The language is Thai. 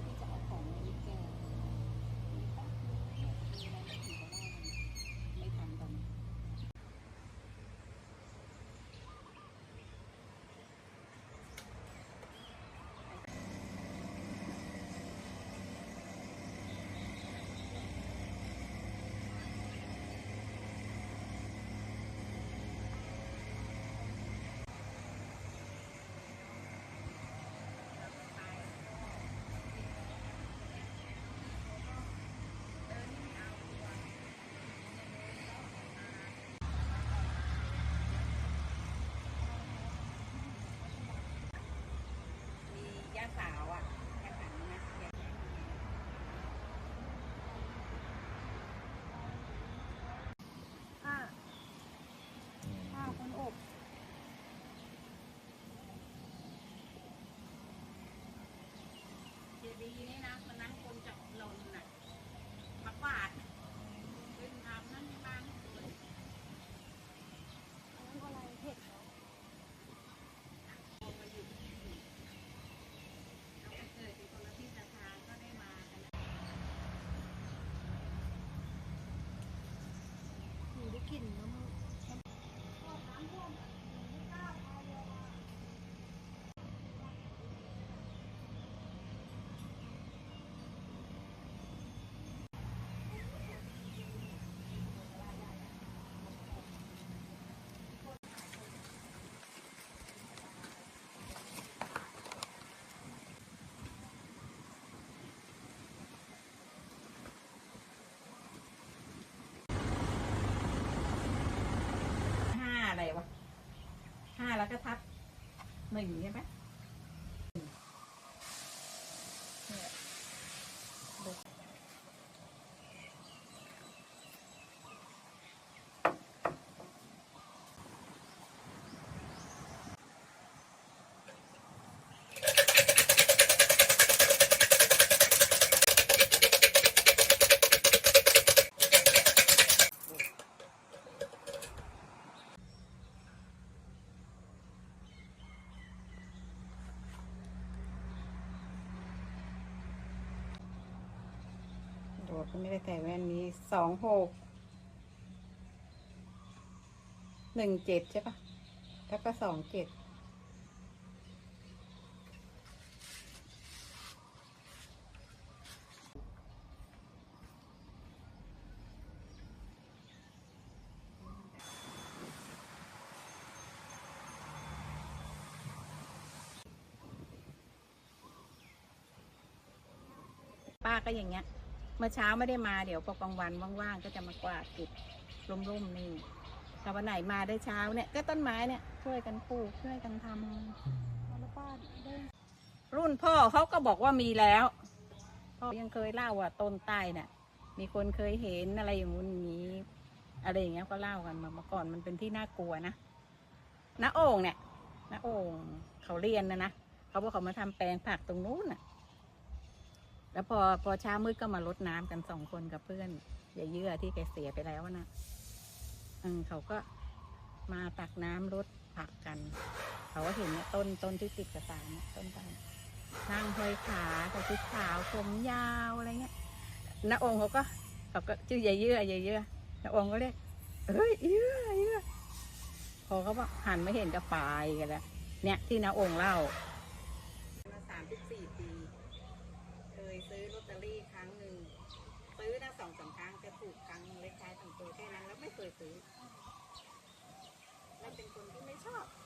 อที่จะเอาของในลิฟต์แกมีแป๊บนึงมีอะไรไม่ถึงก็ได้มันไม่ทันตอนนี้ มีย่าสาวอะย่าสาวนะอยากได้มีผ้าผ้าคนอบ เจดีย์นี่นะมันนั้นคนจะหล่นน่ะมากวาดเป็นทำนั่นบ้างเลย อันนั้นอะไรเห็ดเหรอ พอมาอยู่แล้วก็เกิดเป็นคนละที่ละทางก็ได้มากันนะ หนูได้ กลิ่นน้ำมัน กระทัดหนึ่งใช่ไหม ดก็ไม่ได้ใส่แว่นนี้สองหกหนึ่งเจ็ดใช่ปะแล้วก็สองเจ็ดป้าก็อย่างเงี้ย มื่อเช้าไม่ได้มาเดี๋ยวพอกลางวันว่างๆก็จะมากวาดเก็บร่มๆนี่แต่วันไหนมาได้เช้าเนี่ย ก็ต้นไม้เนี่ยช่วยกันปลูกช่วยกันทำแล้วป้าได้รุ่นพ่อเขาก็บอกว่ามีแล้วพ่อยังเคยเล่าว่าต้นใต้เนี่ยมีคนเคยเห็นอะไรอย่างงู้นนี้ อะไรอย่างเงี้ยก็เล่ากันมาเมื่อก่อนมันเป็นที่น่ากลัวนะน้าโอ่งเนี่ยน้าโอ่งเขาเรียนนะนะเขาบอกเขามาทำแปลงผักตรงนู้นน่ะ แล้วพอพอเช้ามืดก็มารดน้ำกันสองคนกับเพื่อนอย่าเยื่อที่แกเสียไปแล้วนะเออเขาก็มาตักน้ำรดผักกัน เขาก็เห็นเนี่ยต้นต้นที่ติดกระสานเนี่ยต้นตาลนั่งห้อยขาใส่ชุดขาวผมยาวอะไรเงี้ยน้าองค์เขาก็เขาก็ชื่อย่าเยื่อย่าเยื่อน้าองค์ก็เรียกเฮ้ยเยื่อเยื่อพอเขาบอกหันไม่เห็นจะปายกันแล้วเนี่ยที่น้าองค์เล่า up.